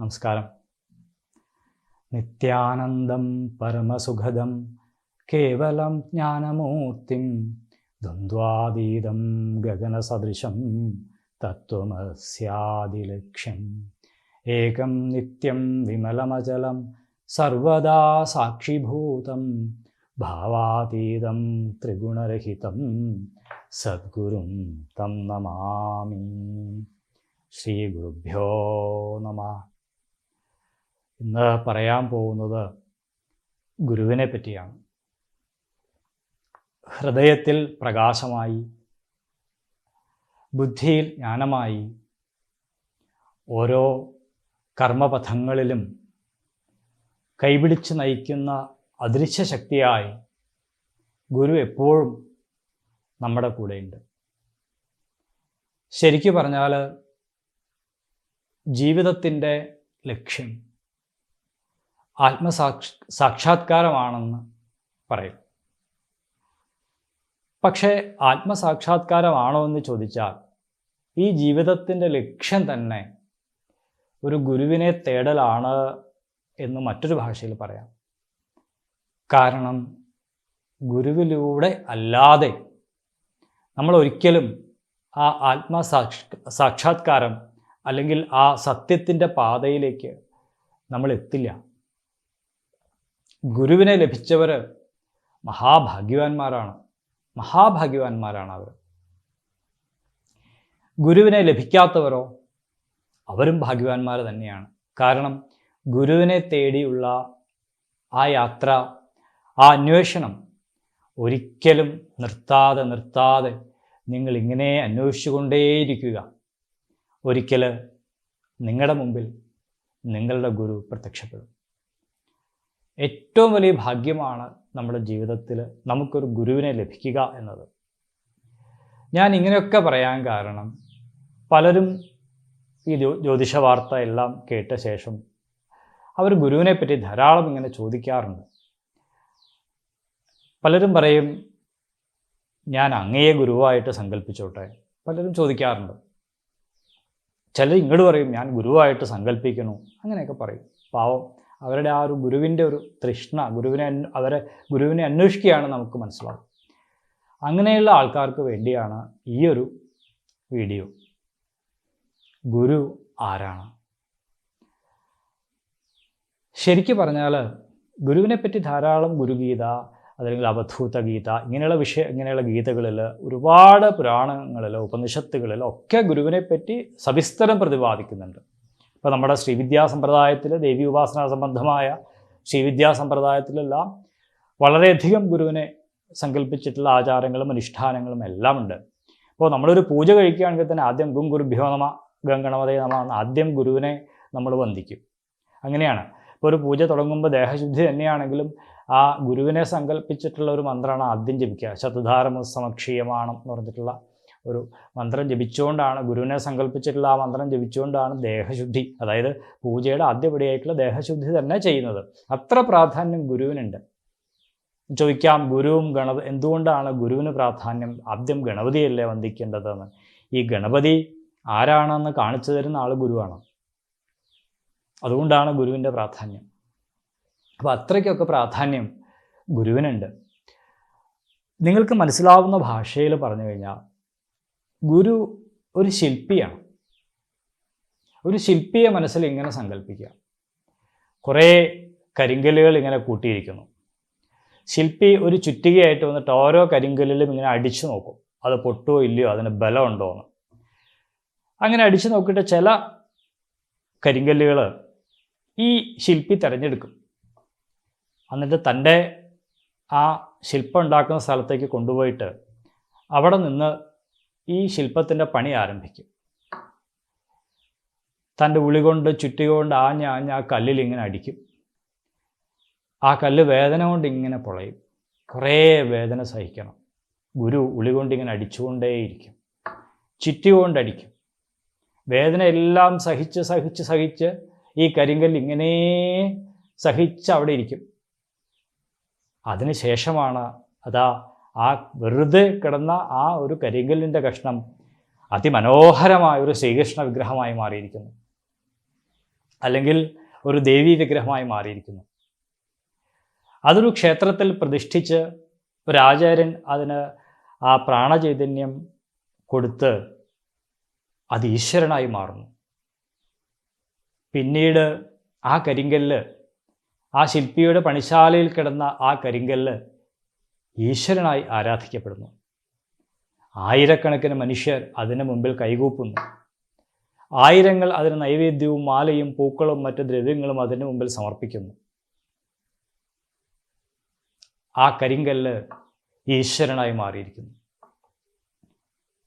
നമസ്കാരം. നിത്യാനന്ദം പരമസുഖദം കേവലം ജ്ഞാനമൂർത്തിം ദ്വന്ദ്വാതീതം ഗഗനസദൃശം തത്വമസ്യാദിലക്ഷ്യം. ഏകം നിത്യം വിമലമചലം സർവദാ സാക്ഷിഭൂതം ഭാവാതീതം ത്രിഗുണരഹിതം സദ്ഗുരും തം നമാമി. ശ്രീ ഗുരുഭ്യോ നമ. ഇന്ന് പറയാൻ പോകുന്നത് ഗുരുവിനെ പറ്റിയാണ്. ഹൃദയത്തിൽ പ്രകാശമായി ബുദ്ധിയിൽ ജ്ഞാനമായി ഓരോ കർമ്മപഥങ്ങളിലും കൈപിടിച്ച് നയിക്കുന്ന അദൃശ്യ ശക്തിയായി ഗുരു എപ്പോഴും നമ്മുടെ കൂടെയുണ്ട്. ശരിക്കു പറഞ്ഞാൽ ജീവിതത്തിന്റെ ലക്ഷ്യം ആത്മസാക്ഷ സാക്ഷാത്കാരമാണെന്ന് പറയും. പക്ഷേ ആത്മസാക്ഷാത്കാരമാണോ എന്ന് ചോദിച്ചാൽ ഈ ജീവിതത്തിന്റെ ലക്ഷ്യം തന്നെ ഒരു ഗുരുവിനെ തേടലാണ് എന്ന് മറ്റൊരു ഭാഷയിൽ പറയാം. കാരണം ഗുരുവിലൂടെ അല്ലാതെ നമ്മൾ ഒരിക്കലും ആ ആത്മസാക്ഷ സാക്ഷാത്കാരം അല്ലെങ്കിൽ ആ സത്യത്തിന്റെ പാതയിലേക്ക് നമ്മൾ എത്തില്ല. ഗുരുവിനെ ലഭിച്ചവർ മഹാഭാഗ്യവാന്മാരാണ്. മഹാഭാഗ്യവാന്മാരാണ് അവർ ഗുരുവിനെ ലഭിക്കാത്തവരോ അവരും ഭാഗ്യവാന്മാർ തന്നെയാണ്. കാരണം ഗുരുവിനെ തേടിയുള്ള ആ യാത്ര ആ അന്വേഷണം ഒരിക്കലും നിർത്താതെ നിർത്താതെ നിങ്ങൾ ഇങ്ങനെ അന്വേഷിച്ചുകൊണ്ടേയിരിക്കുക. ഒരിക്കൽ നിങ്ങളുടെ മുമ്പിൽ നിങ്ങളുടെ ഗുരു പ്രത്യക്ഷപ്പെടും. ഏറ്റവും വലിയ ഭാഗ്യമാണ് നമ്മുടെ ജീവിതത്തിൽ നമുക്കൊരു ഗുരുവിനെ ലഭിക്കുക എന്നത്. ഞാൻ ഇങ്ങനെയൊക്കെ പറയാൻ കാരണം പലരും ഈ ജ്യോതിഷ വാർത്ത എല്ലാം കേട്ട ശേഷം അവർ ഗുരുവിനെ പറ്റി ധാരാളം ഇങ്ങനെ ചോദിക്കാറുണ്ട്. പലരും പറയും ഞാൻ അങ്ങയെ ഗുരുവായിട്ട് സങ്കല്പിച്ചോട്ടെ പലരും ചോദിക്കാറുണ്ട്. ചിലർ ഇങ്ങോട്ട് പറയും ഞാൻ ഗുരുവായിട്ട് സങ്കല്പിക്കുന്നു അങ്ങനെയൊക്കെ പറയും. പാവം അവരുടെ ആ ഒരു ഗുരുവിന്റെ ഒരു തൃഷ്ണ ഗുരുവിനെ അവരെ ഗുരുവിനെ അന്വേഷിക്കുകയാണ് നമുക്ക് മനസ്സിലാവും അങ്ങനെയുള്ള ആൾക്കാർക്ക് വേണ്ടിയാണ് ഈ ഒരു വീഡിയോ. ഗുരു ആരാണ്? ശരിക്കു പറഞ്ഞാൽ ഗുരുവിനെ പറ്റി ധാരാളം ഗുരുഗീത അതല്ലെങ്കിൽ അവധൂത ഗീത ഇങ്ങനെയുള്ള വിഷയ ഇങ്ങനെയുള്ള ഗീതകളിൽ ഒരുപാട് പുരാണങ്ങളിൽ ഉപനിഷത്തുകളിൽ ഒക്കെ ഗുരുവിനെ പറ്റി സവിസ്തരം പ്രതിപാദിക്കുന്നുണ്ട്. ഇപ്പോൾ നമ്മുടെ ശ്രീവിദ്യാ സമ്പ്രദായത്തിൽ ദേവി ഉപാസന സംബന്ധമായ ശ്രീവിദ്യാ സമ്പ്രദായത്തിലെല്ലാം വളരെയധികം ഗുരുവിനെ സങ്കല്പിച്ചിട്ടുള്ള ആചാരങ്ങളും അനുഷ്ഠാനങ്ങളും എല്ലാം ഉണ്ട് അപ്പോൾ നമ്മളൊരു പൂജ കഴിക്കുകയാണെങ്കിൽ തന്നെ ആദ്യം ഗും ഗുരുഭ്യോ നമ ഗംഗണമതേ നമ ആദ്യം ഗുരുവിനെ നമ്മൾ വന്ദിക്കും. അങ്ങനെയാണ്. ഇപ്പോൾ ഒരു പൂജ തുടങ്ങുമ്പോൾ ദേഹശുദ്ധി തന്നെയാണെങ്കിലും ആ ഗുരുവിനെ സങ്കല്പിച്ചിട്ടുള്ള ഒരു മന്ത്രമാണ് ആദ്യം ജപിക്കുക. ശതധാരമ സമക്ഷീയമാണം എന്ന് പറഞ്ഞിട്ടുള്ള ഒരു മന്ത്രം ജപിച്ചുകൊണ്ടാണ് ഗുരുവിനെ സങ്കല്പിച്ചിട്ടുള്ള ആ മന്ത്രം ജപിച്ചുകൊണ്ടാണ് ദേഹശുദ്ധി അതായത് പൂജയുടെ ആദ്യപടിയായിട്ടുള്ള ദേഹശുദ്ധി തന്നെ ചെയ്യുന്നത്. അത്ര പ്രാധാന്യം ഗുരുവിനുണ്ട്. ചോദിക്കാം ഗുരുവും ഗണപ എന്തുകൊണ്ടാണ് ഗുരുവിന് പ്രാധാന്യം ആദ്യം ഗണപതിയല്ലേ വന്ദിക്കേണ്ടതെന്ന്? ഈ ഗണപതി ആരാണെന്ന് കാണിച്ചു തരുന്ന ആൾ ഗുരുവാണ്. അതുകൊണ്ടാണ് ഗുരുവിന്റെ പ്രാധാന്യം. അപ്പോൾ അത്രയ്ക്കൊക്കെ പ്രാധാന്യം ഗുരുവിനുണ്ട്. നിങ്ങൾക്ക് മനസ്സിലാവുന്ന ഭാഷയിൽ പറഞ്ഞു കഴിഞ്ഞാൽ ഗുരു ഒരു ശില്പിയാണ്. ഒരു ശില്പിയെ മനസ്സിൽ ഇങ്ങനെ സങ്കല്പിക്കുക കുറേ കരിങ്കല്ലുകൾ ഇങ്ങനെ കൂട്ടിയിരിക്കുന്നു. ശില്പി ഒരു ചുറ്റികയായിട്ട് വന്നിട്ട് ഓരോ കരിങ്കല്ലിലും ഇങ്ങനെ അടിച്ചു നോക്കും. അത് പൊട്ടുമോ ഇല്ലയോ? അതിന് ബലമുണ്ടോ എന്ന്. അങ്ങനെ അടിച്ചു നോക്കിയിട്ട് ചില കരിങ്കല്ലുകൾ ഈ ശില്പി തിരഞ്ഞെടുക്കും. എന്നിട്ട് തന്റെ ആ ശില്പം ഉണ്ടാക്കുന്ന സ്ഥലത്തേക്ക് കൊണ്ടുപോയിട്ട് അവിടെ നിന്ന് ഈ ശില്പത്തിന്റെ പണി ആരംഭിക്കും. തന്റെ ഉളി കൊണ്ട് ചുറ്റിക കൊണ്ട് ആഞ്ഞ ആഞ്ഞ ആ കല്ലിൽ ഇങ്ങനെ അടിക്കും. ആ കല്ല് വേദന കൊണ്ട് ഇങ്ങനെ പൊളയും. കുറേ വേദന സഹിക്കണം. ഗുരു ഉളി കൊണ്ട് ഇങ്ങനെ അടിച്ചുകൊണ്ടേയിരിക്കും. ചുറ്റി കൊണ്ടടിക്കും വേദന എല്ലാം സഹിച്ച് സഹിച്ച് സഹിച്ച് ഈ കരിങ്കല്ല് ഇങ്ങനെ സഹിച്ച് അവിടെ ഇരിക്കും. അതിനുശേഷമാണ് അതാ ആ വെറുതെ കിടന്ന ആ ഒരു കരിങ്കല്ലിന്റെ കഷ്ണം അതിമനോഹരമായ ഒരു ശ്രീകൃഷ്ണ വിഗ്രഹമായി മാറിയിരിക്കുന്നു. അല്ലെങ്കിൽ ഒരു ദേവീ വിഗ്രഹമായി മാറിയിരിക്കുന്നു. അതൊരു ക്ഷേത്രത്തിൽ പ്രതിഷ്ഠിച്ച് ഒരു ആചാര്യൻ അതിന് ആ പ്രാണചൈതന്യം കൊടുത്ത് അത് ഈശ്വരനായി മാറുന്നു. പിന്നീട് ആ കരിങ്കല്ല് ആ ശില്പിയുടെ പണിശാലയിൽ കിടന്ന ആ കരിങ്കല്ല് ഈശ്വരനായി ആരാധിക്കപ്പെടുന്നു. ആയിരക്കണക്കിന് മനുഷ്യർ അതിന് മുമ്പിൽ കൈകൂപ്പുന്നു. ആയിരങ്ങൾ അതിന് നൈവേദ്യവും മാലയും പൂക്കളും മറ്റ് ദ്രവ്യങ്ങളും അതിന് മുമ്പിൽ സമർപ്പിക്കുന്നു. ആ കരിങ്കല്ല് ഈശ്വരനായി മാറിയിരിക്കുന്നു.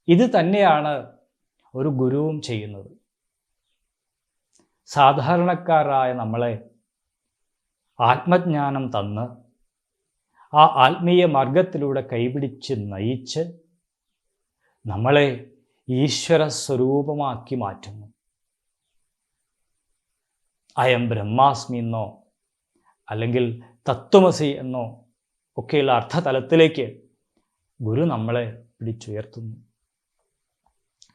ഇത് തന്നെയാണ് ഒരു ഗുരുവും ചെയ്യുന്നത്. സാധാരണക്കാരായ നമ്മളെ ആത്മജ്ഞാനം തന്ന് ആ ആത്മീയ മാർഗത്തിലൂടെ കൈപിടിച്ച് നയിച്ച് നമ്മളെ ഈശ്വര സ്വരൂപമാക്കി മാറ്റുന്നു. അയം ബ്രഹ്മാസ്മി എന്നോ അല്ലെങ്കിൽ തത്വമസി എന്നോ ഒക്കെയുള്ള അർത്ഥതലത്തിലേക്ക് ഗുരു നമ്മളെ പിടിച്ചുയർത്തുന്നു.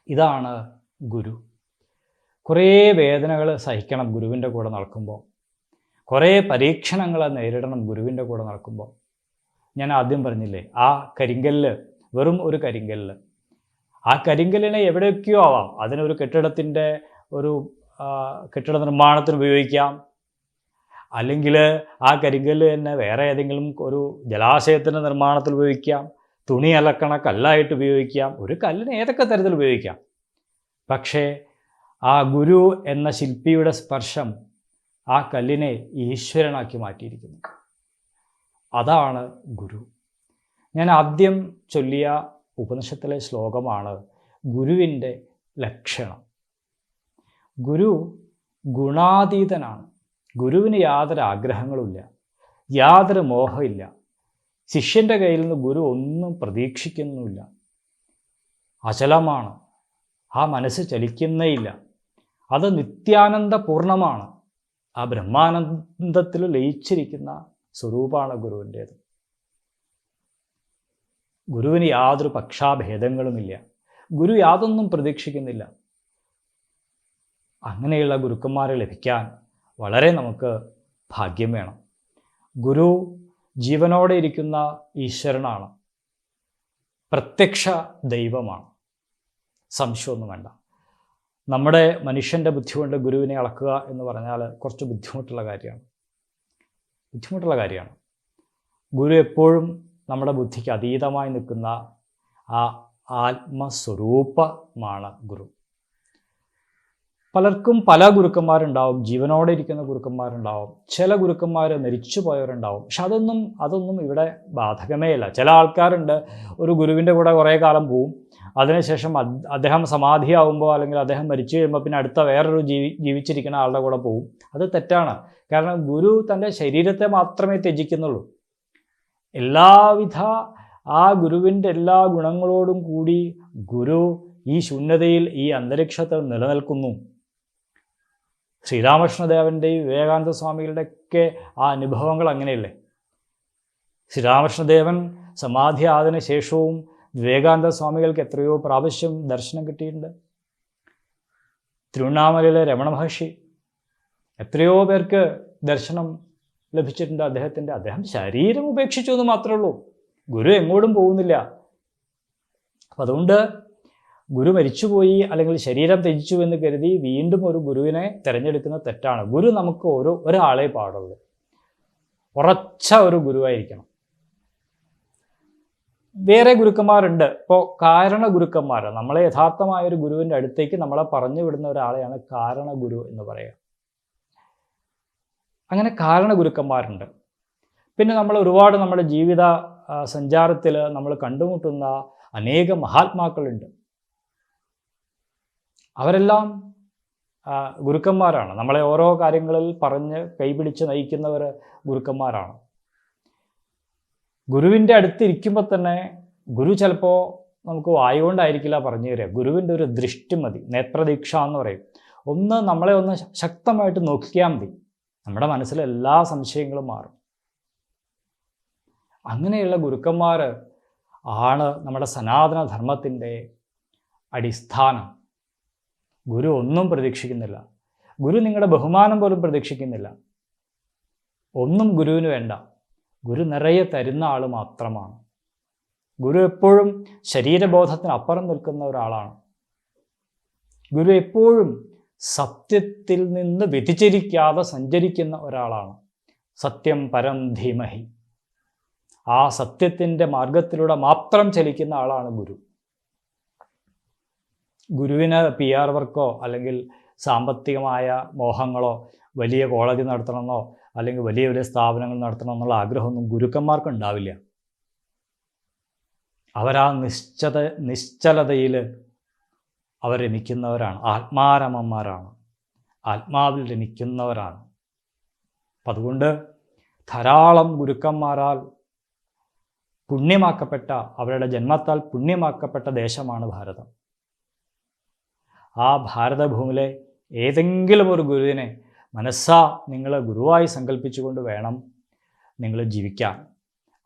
ഇതാണ് ഗുരു. കുറേ വേദനകൾ സഹിക്കണം ഗുരുവിന്റെ കൂടെ നടക്കുമ്പോൾ. കുറേ പരീക്ഷണങ്ങൾ നേരിടണം ഗുരുവിന്റെ കൂടെ നടക്കുമ്പോൾ. ഞാൻ ആദ്യം പറഞ്ഞില്ലേ ആ കരിങ്കല്ല് വെറും ഒരു കരിങ്കല്ല്. ആ കരിങ്കല്ലിനെ എവിടെയൊക്കെയോ ആവാം. അതിനൊരു കെട്ടിടത്തിന്റെ ഒരു കെട്ടിട നിർമ്മാണത്തിന് ഉപയോഗിക്കാം. അല്ലെങ്കിൽ ആ കരിങ്കല്ല് തന്നെ വേറെ ഏതെങ്കിലും ഒരു ജലാശയത്തിന്റെ നിർമ്മാണത്തിൽ ഉപയോഗിക്കാം. തുണി അലക്കണ കല്ലായിട്ട് ഉപയോഗിക്കാം. ഒരു കല്ലിനെ ഏതൊക്കെ തരത്തിൽ ഉപയോഗിക്കാം? പക്ഷേ ആ ഗുരു എന്ന ശില്പിയുടെ സ്പർശം ആ കല്ലിനെ ഈശ്വരനാക്കി മാറ്റിയിരിക്കുന്നു. അതാണ് ഗുരു. ഞാൻ ആദ്യം ചൊല്ലിയ ഉപനിഷത്തിലെ ശ്ലോകമാണ് ഗുരുവിന്റെ ലക്ഷണം. ഗുരു ഗുണാതീതനാണ്. ഗുരുവിന് യാതൊരു ആഗ്രഹങ്ങളുമില്ല യാതൊരു മോഹമില്ല. ശിഷ്യന്റെ കയ്യിൽ നിന്ന് ഗുരു ഒന്നും പ്രതീക്ഷിക്കുന്നുമില്ല. അചലമാണ്. ആ മനസ്സ് ചലിക്കുന്നേയില്ല. അത് നിത്യാനന്ദ പൂർണമാണ് ആ ബ്രഹ്മാനന്ദത്തിൽ ലയിച്ചിരിക്കുന്ന സ്വരൂപമാണ് ഗുരുവിന്റേത്. ഗുരുവിന് യാതൊരു പക്ഷാഭേദങ്ങളുമില്ല. ഗുരു യാതൊന്നും പ്രതീക്ഷിക്കുന്നില്ല. അങ്ങനെയുള്ള ഗുരുക്കന്മാരെ ലഭിക്കാൻ വളരെ നമുക്ക് ഭാഗ്യം വേണം. ഗുരു ജീവനോടെ ഇരിക്കുന്ന ഈശ്വരനാണ്. പ്രത്യക്ഷ ദൈവമാണ്. സംശയമൊന്നും വേണ്ട. നമ്മുടെ മനുഷ്യന്റെ ബുദ്ധി കൊണ്ട് ഗുരുവിനെ അളക്കുക എന്ന് പറഞ്ഞാൽ കുറച്ച് ബുദ്ധിമുട്ടുള്ള കാര്യമാണ്. ബുദ്ധിമുട്ടുള്ള കാര്യമാണ്. ഗുരു എപ്പോഴും നമ്മുടെ ബുദ്ധിക്ക് അതീതമായി നിൽക്കുന്ന ആ ആത്മസ്വരൂപമാണ് ഗുരു. പലർക്കും പല ഗുരുക്കന്മാരുണ്ടാവും ജീവനോടെ ഇരിക്കുന്ന ഗുരുക്കന്മാരുണ്ടാവും ചില ഗുരുക്കന്മാർ മരിച്ചു പോയവരുണ്ടാവും. പക്ഷെ അതൊന്നും അതൊന്നും ഇവിടെ ബാധകമേ അല്ല ചില ആൾക്കാരുണ്ട് ഒരു ഗുരുവിന്റെ കൂടെ കുറേ കാലം പോവും അതിനുശേഷം അദ്ദേഹം സമാധിയാവുമ്പോൾ അല്ലെങ്കിൽ അദ്ദേഹം മരിച്ചു കഴിയുമ്പോൾ പിന്നെ അടുത്ത വേറൊരു ജീവി ജീവിച്ചിരിക്കുന്ന ആളുടെ കൂടെ പോകും അത് തെറ്റാണ്. കാരണം ഗുരു തന്റെ ശരീരത്തെ മാത്രമേ ത്യജിക്കുന്നുള്ളൂ. എല്ലാവിധ ആ ഗുരുവിന്റെ എല്ലാ ഗുണങ്ങളോടും കൂടി ഗുരു ഈ ശൂന്യതയിൽ ഈ അന്തരീക്ഷത്തിൽ നിലനിൽക്കുന്നു. ശ്രീരാമകൃഷ്ണദേവന്റെയും വിവേകാനന്ദ സ്വാമികളുടെ ഒക്കെ ആ അനുഭവങ്ങൾ അങ്ങനെയല്ലേ? ശ്രീരാമകൃഷ്ണദേവൻ സമാധി സമാധിയായതിനു ശേഷവും വിവേകാനന്ദ സ്വാമികൾക്ക് എത്രയോ പ്രാവശ്യം ദർശനം കിട്ടിയിട്ടുണ്ട്. തിരുവണ്ണാമലയിലെ രമണ മഹർഷി എത്രയോ പേർക്ക് ദർശനം ലഭിച്ചിട്ടുണ്ട് അദ്ദേഹത്തിന്റെ അദ്ദേഹം ശരീരം ഉപേക്ഷിച്ചു എന്ന് മാത്രമേ ഉള്ളൂ. ഗുരു എങ്ങോട്ടും പോകുന്നില്ല. അപ്പം അതുകൊണ്ട് ഗുരു മരിച്ചുപോയി അല്ലെങ്കിൽ ശരീരം ത്യജിച്ചു എന്ന് കരുതി വീണ്ടും ഒരു ഗുരുവിനെ തിരഞ്ഞെടുക്കുന്ന തെറ്റാണ്. ഗുരു നമുക്ക് ഓരോ ഒരാളെ പാടുള്ളൂ. ഉറച്ച ഒരു ഗുരുവായിരിക്കണം. വേറെ ഗുരുക്കന്മാരുണ്ട്. ഇപ്പോൾ കാരണ ഗുരുക്കന്മാർ നമ്മളെ യഥാർത്ഥമായ ഒരു ഗുരുവിന്റെ അടുത്തേക്ക് നമ്മളെ പറഞ്ഞു വിടുന്ന ഒരാളെയാണ് കാരണ ഗുരു എന്ന് പറയുക. അങ്ങനെ കാരണ ഗുരുക്കന്മാരുണ്ട് പിന്നെ നമ്മൾ ഒരുപാട് നമ്മുടെ ജീവിത സഞ്ചാരത്തിൽ നമ്മൾ കണ്ടുമുട്ടുന്ന അനേക മഹാത്മാക്കളുണ്ട്. അവരെല്ലാം ഗുരുക്കന്മാരാണ്. നമ്മളെ ഓരോ കാര്യങ്ങളിൽ പറഞ്ഞ് കൈപിടിച്ച് നയിക്കുന്നവർ ഗുരുക്കന്മാരാണ്. ഗുരുവിന്റെ അടുത്തിരിക്കുമ്പോൾ തന്നെ ഗുരു ചിലപ്പോൾ നമുക്ക് വായുകൊണ്ടായിരിക്കില്ല പറഞ്ഞു തരിക. ഗുരുവിന്റെ ഒരു ദൃഷ്ടി മതി നേത്രദീക്ഷ എന്ന് പറയും. ഒന്ന് നമ്മളെ ഒന്ന് ശക്തമായിട്ട് നോക്കിയാൽ മതി. നമ്മുടെ മനസ്സിലെ എല്ലാ സംശയങ്ങളും മാറും. അങ്ങനെയുള്ള ഗുരുക്കന്മാർ ആണ് നമ്മുടെ സനാതന ധർമ്മത്തിന്റെ അടിസ്ഥാനം. ഗുരു ഒന്നും പ്രതീക്ഷിക്കുന്നില്ല. ഗുരു നിങ്ങളുടെ ബഹുമാനം പോലും പ്രതീക്ഷിക്കുന്നില്ല. ഒന്നും ഗുരുവിന് വേണ്ട. ഗുരു നിറയെ തരുന്ന ആൾ മാത്രമാണ്. ഗുരു എപ്പോഴും ശരീരബോധത്തിന് അപ്പുറം നിൽക്കുന്ന ഒരാളാണ്. ഗുരു എപ്പോഴും സത്യത്തിൽ നിന്ന് വ്യതിചരിക്കാതെ സഞ്ചരിക്കുന്ന ഒരാളാണ്. സത്യം പരം ധീമഹി. ആ സത്യത്തിന്റെ മാർഗത്തിലൂടെ മാത്രം ചലിക്കുന്ന ആളാണ് ഗുരു. ഗുരുവിന് പി ആർ വർക്കോ അല്ലെങ്കിൽ സാമ്പത്തികമായ മോഹങ്ങളോ വലിയ കോളേജ് നടത്തണമെന്നോ അല്ലെങ്കിൽ വലിയ വലിയ സ്ഥാപനങ്ങൾ നടത്തണം എന്നുള്ള ആഗ്രഹമൊന്നും ഗുരുക്കന്മാർക്ക് ഉണ്ടാവില്ല അവരാ നിശ്ചത നിശ്ചലതയിൽ അവർ രമിക്കുന്നവരാണ്. ആത്മാരമന്മാരാണ്. ആത്മാവിൽ രമിക്കുന്നവരാണ്. അപ്പം അതുകൊണ്ട് ധാരാളം ഗുരുക്കന്മാരാൽ പുണ്യമാക്കപ്പെട്ട അവരുടെ ജന്മത്താൽ പുണ്യമാക്കപ്പെട്ട ദേശമാണ് ഭാരതം. ആ ഭാരതഭൂമിയിലെ ഏതെങ്കിലും ഒരു ഗുരുവിനെ മനസ്സാ നിങ്ങൾ ഗുരുവായി സങ്കല്പിച്ചുകൊണ്ട് വേണം നിങ്ങൾ ജീവിക്കാൻ.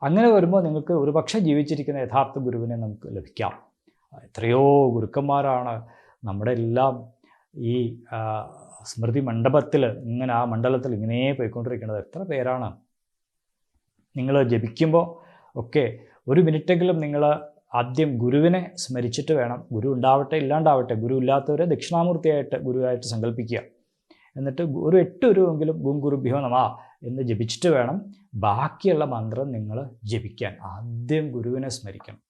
അങ്ങനെ വരുമ്പോൾ നിങ്ങൾക്ക് ഒരുപക്ഷെ ജീവിച്ചിരിക്കുന്ന യഥാർത്ഥ ഗുരുവിനെ നമുക്ക് ലഭിക്കാം. എത്രയോ ഗുരുക്കന്മാരാണ് നമ്മുടെ എല്ലാം ഈ സ്മൃതി മണ്ഡപത്തിൽ ഇങ്ങനെ ആ മണ്ഡലത്തിൽ ഇങ്ങനെ പോയിക്കൊണ്ടിരിക്കുന്നത്. എത്ര പേരാണ്? നിങ്ങൾ ജപിക്കുമ്പോൾ ഒക്കെ ഒരു മിനിറ്റെങ്കിലും നിങ്ങൾ ആദ്യം ഗുരുവിനെ സ്മരിച്ചിട്ട് വേണം. ഗുരു ഉണ്ടാവട്ടെ ഇല്ലാണ്ടാവട്ടെ ഗുരു ഇല്ലാത്തവരെ ദക്ഷിണാമൂർത്തിയായിട്ട് ഗുരുവായിട്ട് സങ്കല്പിക്കുക എന്നിട്ട് ഒരു എട്ട് രൂപമെങ്കിലും ഗും ഗുരുഭ്യോ നമ എന്ന് ജപിച്ചിട്ട് വേണം ബാക്കിയുള്ള മന്ത്രം നിങ്ങൾ ജപിക്കാൻ. ആദ്യം ഗുരുവിനെ സ്മരിക്കണം.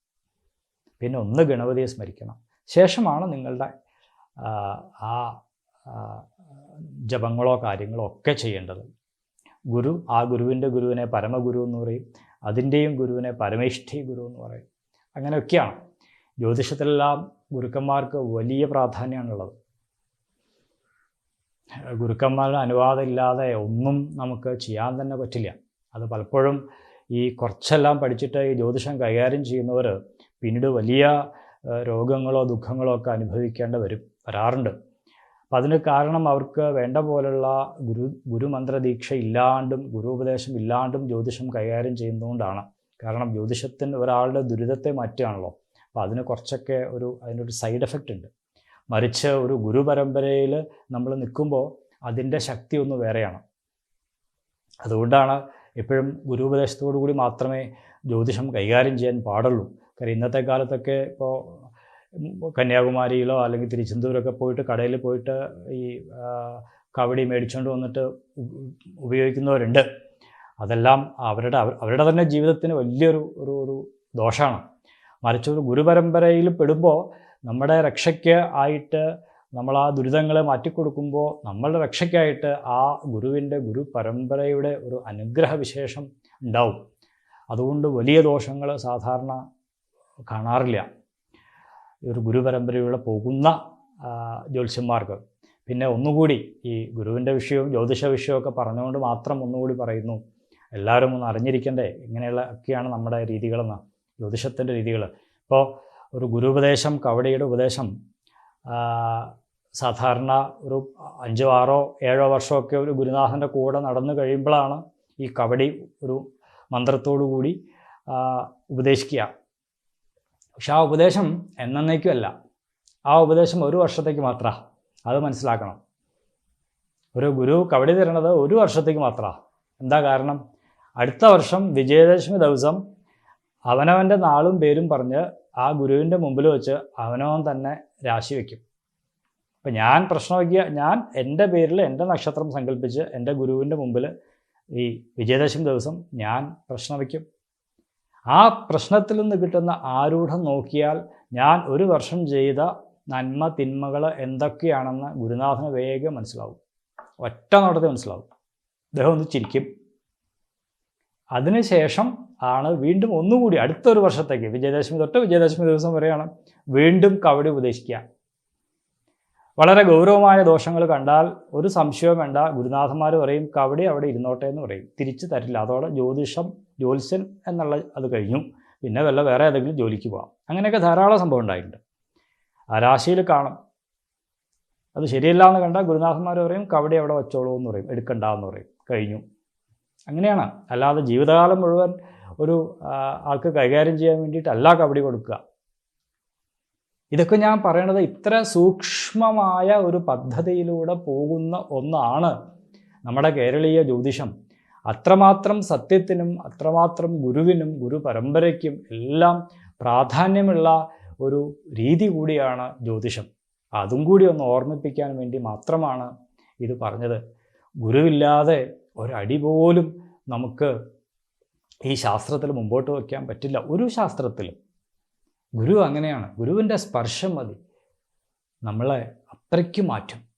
പിന്നെ ഒന്ന് ഗണപതിയെ സ്മരിക്കണം. ശേഷമാണ് നിങ്ങളുടെ ആ, ജപങ്ങളോ കാര്യങ്ങളോ ഒക്കെ ചെയ്യേണ്ടത്. ഗുരു ആ ഗുരുവിന്റെ ഗുരുവിനെ പരമഗുരു എന്ന് പറയും. അതിന്റെയും ഗുരുവിനെ പരമേഷ്ഠി ഗുരു എന്ന് പറയും. അങ്ങനെയൊക്കെയാണ്. ജ്യോതിഷത്തിലെല്ലാം ഗുരുക്കന്മാർക്ക് വലിയ പ്രാധാന്യമാണുള്ളത്. ഗുരുക്കന്മാരുടെ അനുവാദം ഇല്ലാതെ ഒന്നും നമുക്ക് ചെയ്യാൻ തന്നെ പറ്റില്ല. അത് പലപ്പോഴും ഈ കുറച്ചെല്ലാം പഠിച്ചിട്ട് ഈ ജ്യോതിഷം കൈകാര്യം ചെയ്യുന്നവർ പിന്നീട് വലിയ രോഗങ്ങളോ ദുഃഖങ്ങളോ ഒക്കെ അനുഭവിക്കേണ്ടി വരും വരാറുണ്ട്. അപ്പം അതിന് കാരണം അവർക്ക് വേണ്ട പോലുള്ള ഗുരു ഗുരുമന്ത്രദീക്ഷ ഇല്ലാണ്ടും ഗുരു ഉപദേശം ഇല്ലാണ്ടും ജ്യോതിഷം കൈകാര്യം ചെയ്യുന്നതുകൊണ്ടാണ്. കാരണം ജ്യോതിഷത്തിന് ഒരാളുടെ ദുരിതത്തെ മാറ്റുകയാണല്ലോ. അപ്പോൾ അതിന് കുറച്ചൊക്കെ ഒരു അതിനൊരു സൈഡ് എഫക്റ്റ് ഉണ്ട്. മറിച്ച് ഒരു ഗുരുപരമ്പരയിൽ നമ്മൾ നിൽക്കുമ്പോൾ അതിന്റെ ശക്തി ഒന്ന് വേറെയാണ്. അതുകൊണ്ടാണ് എപ്പോഴും ഗുരുപദേശത്തോടു കൂടി മാത്രമേ ജ്യോതിഷം കൈകാര്യം ചെയ്യാൻ പാടുള്ളൂ. കാര്യം ഇന്നത്തെ കാലത്തൊക്കെ ഇപ്പോൾ കന്യാകുമാരിയിലോ അല്ലെങ്കിൽ തിരുച്ചെന്തൂരൊക്കെ പോയിട്ട് കടയിൽ പോയിട്ട് ഈ കവടി മേടിച്ചുകൊണ്ട് വന്നിട്ട് ഉപയോഗിക്കുന്നവരുണ്ട്. അതെല്ലാം അവരുടെ അവ- അവരുടെ തന്നെ ജീവിതത്തിന് വലിയൊരു ഒരു ഒരു ദോഷമാണ്. മറിച്ച് ഒരു ഗുരുപരമ്പരയിൽ പെടുമ്പോൾ നമ്മുടെ രക്ഷയ്ക്ക് ആയിട്ട് നമ്മൾ ആ ദുരിതങ്ങളെ മാറ്റിക്കൊടുക്കുമ്പോൾ നമ്മളുടെ രക്ഷയ്ക്കായിട്ട് ആ ഗുരുവിന്റെ ഗുരു പരമ്പരയുടെ ഒരു അനുഗ്രഹ വിശേഷം ഉണ്ടാവും. അതുകൊണ്ട് വലിയ ദോഷങ്ങൾ സാധാരണ കാണാറില്ല. ഒരു ഗുരുപരമ്പരയിലൂടെ പോകുന്ന ജ്യോത്സ്യന്മാർക്ക്. പിന്നെ ഒന്നുകൂടി ഈ ഗുരുവിന്റെ വിഷയവും ജ്യോതിഷ വിഷയമൊക്കെ പറഞ്ഞുകൊണ്ട് മാത്രം ഒന്നുകൂടി പറയുന്നു. എല്ലാവരും ഒന്ന് അറിഞ്ഞിരിക്കണ്ടേ? ഇങ്ങനെയുള്ള ഒക്കെയാണ് നമ്മുടെ രീതികളെന്ന് ജ്യോതിഷത്തിന്റെ രീതികൾ. ഇപ്പോൾ ഒരു ഗുരുപദേശം കവടിയുടെ ഉപദേശം സാധാരണ ഒരു അഞ്ചോ ആറോ ഏഴോ വർഷമൊക്കെ ഒരു ഗുരുനാഥന്റെ കൂടെ നടന്നു കഴിയുമ്പോഴാണ് ഈ കവടി ഒരു മന്ത്രത്തോടു കൂടി ഉപദേശിക്കുക. പക്ഷെ ആ ഉപദേശം എന്നേക്കുമല്ല. ആ ഉപദേശം ഒരു വർഷത്തേക്ക് മാത്രമാണ് അത് മനസ്സിലാക്കണം. ഒരു ഗുരു കവടി തരണത് ഒരു വർഷത്തേക്ക് മാത്രമാണ് എന്താ കാരണം? അടുത്ത വർഷം വിജയദശമി ദിവസം അവനവന്റെ നാളും പേരും പറഞ്ഞ് ആ ഗുരുവിന്റെ മുമ്പിൽ വെച്ച് അവനവൻ തന്നെ രാശി വയ്ക്കും അപ്പം ഞാൻ പ്രശ്നം വയ്ക്കുക ഞാൻ എന്റെ പേരിൽ എന്റെ നക്ഷത്രം സങ്കല്പിച്ച് എന്റെ ഗുരുവിന്റെ മുമ്പിൽ ഈ വിജയദശമി ദിവസം ഞാൻ പ്രശ്നം വയ്ക്കും ആ പ്രശ്നത്തിൽ നിന്ന് കിട്ടുന്ന ആരൂഢം നോക്കിയാൽ ഞാൻ ഒരു വർഷം ചെയ്ത നന്മ തിന്മകൾ എന്തൊക്കെയാണെന്ന് ഗുരുനാഥന് വേഗം മനസ്സിലാവും. ഒറ്റ നോട്ടത്തിൽ മനസ്സിലാവും. അദ്ദേഹം ഒന്ന് ചിരിക്കും. അതിനുശേഷം ആണ് വീണ്ടും ഒന്നുകൂടി അടുത്തൊരു വർഷത്തേക്ക് വിജയദശമി തൊട്ട് വിജയദശമി ദിവസം വരെയാണ് വീണ്ടും കവടി ഉപദേശിക്കുക. വളരെ ഗൗരവമായ ദോഷങ്ങൾ കണ്ടാൽ ഒരു സംശയവും വേണ്ട. ഗുരുനാഥന്മാർ പറയും കവടി അവിടെ ഇരുന്നോട്ടെ എന്ന് പറയും. തിരിച്ചു തരില്ല. അതോടെ ജ്യോതിഷം ജ്യോത്സ്യൻ എന്നുള്ള അത് കഴിഞ്ഞു. പിന്നെ വല്ല വേറെ ഏതെങ്കിലും ജോലിക്ക് പോകാം അങ്ങനെയൊക്കെ ധാരാളം സംഭവം ഉണ്ടായിട്ടുണ്ട്. ആ രാശിയിൽ കാണും. അത് ശരിയല്ല എന്ന് കണ്ടാൽ ഗുരുനാഥന്മാർ പറയും കവടി അവിടെ വെച്ചോളൂ എന്ന് പറയും. എടുക്കണ്ട എന്ന് പറയും. കഴിഞ്ഞു. അങ്ങനെയാണ്. അല്ലാതെ ജീവിതകാലം മുഴുവൻ ഒരു ആൾക്ക് കൈകാര്യം ചെയ്യാൻ വേണ്ടിയിട്ടല്ല കബഡി കൊടുക്കുക. ഇതൊക്കെ ഞാൻ പറയണത് ഇത്ര സൂക്ഷ്മമായ ഒരു പദ്ധതിയിലൂടെ പോകുന്ന ഒന്നാണ് നമ്മുടെ കേരളീയ ജ്യോതിഷം. അത്രമാത്രം സത്യത്തിനും അത്രമാത്രം ഗുരുവിനും ഗുരു പരമ്പരയ്ക്കും എല്ലാം പ്രാധാന്യമുള്ള ഒരു രീതി കൂടിയാണ് ജ്യോതിഷം. അതും കൂടി ഒന്ന് ഓർമ്മിപ്പിക്കാൻ വേണ്ടി മാത്രമാണ് ഇത് പറഞ്ഞത്. ഗുരുവില്ലാതെ ഒരടി പോലും നമുക്ക് ഈ ശാസ്ത്രത്തിൽ മുമ്പോട്ട് വയ്ക്കാൻ പറ്റില്ല. ഒരു ശാസ്ത്രത്തിലും ഗുരു അങ്ങനെയാണ്. ഗുരുവിന്റെ സ്പർശം മതി. നമ്മളെ അത്രയ്ക്ക് മാറ്റും.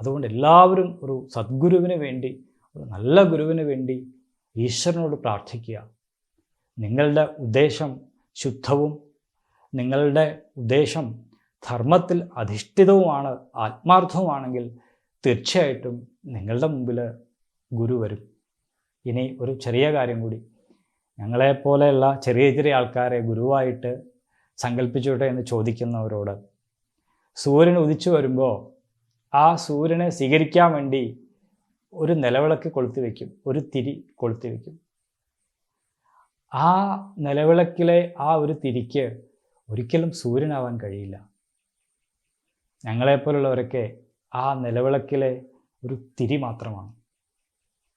അതുകൊണ്ട് എല്ലാവരും ഒരു സദ്ഗുരുവിന് വേണ്ടി ഒരു നല്ല ഗുരുവിന് വേണ്ടി ഈശ്വരനോട് പ്രാർത്ഥിക്കുക. നിങ്ങളുടെ ഉദ്ദേശം ശുദ്ധവും നിങ്ങളുടെ ഉദ്ദേശം ധർമ്മത്തിൽ അധിഷ്ഠിതവുമാണ് ആത്മാർത്ഥവുമാണെങ്കിൽ തീർച്ചയായിട്ടും നിങ്ങളുടെ മുമ്പിൽ ഗുരു വരും. ഇനി ഒരു ചെറിയ കാര്യം കൂടി. ഞങ്ങളെപ്പോലെയുള്ള ചെറിയ ചെറിയ ആൾക്കാരെ ഗുരുവായിട്ട് സങ്കല്പിച്ചോട്ടെ എന്ന് ചോദിക്കുന്നവരോട് സൂര്യൻ ഉദിച്ചു വരുമ്പോൾ ആ സൂര്യനെ സ്വീകരിക്കാൻ വേണ്ടി ഒരു നിലവിളക്ക് കൊളുത്തി വയ്ക്കും ഒരു തിരി കൊളുത്തി വയ്ക്കും ആ നിലവിളക്കിലെ ആ ഒരു തിരിക്ക് ഒരിക്കലും സൂര്യനാവാൻ കഴിയില്ല. ഞങ്ങളെപ്പോലുള്ളവരൊക്കെ ആ നിലവിളക്കിലെ ഒരു തിരി മാത്രമാണ്.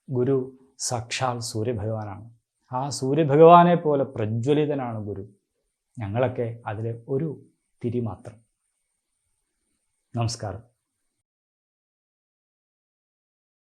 ഗുരു സാക്ഷാൽ സൂര്യഭഗവാനാണ്. ആ സൂര്യഭഗവാനെ പോലെ പ്രജ്വലിതനാണ് ഗുരു. ഞങ്ങളൊക്കെ അതിലെ ഒരു തിരി മാത്രം. നമസ്കാരം.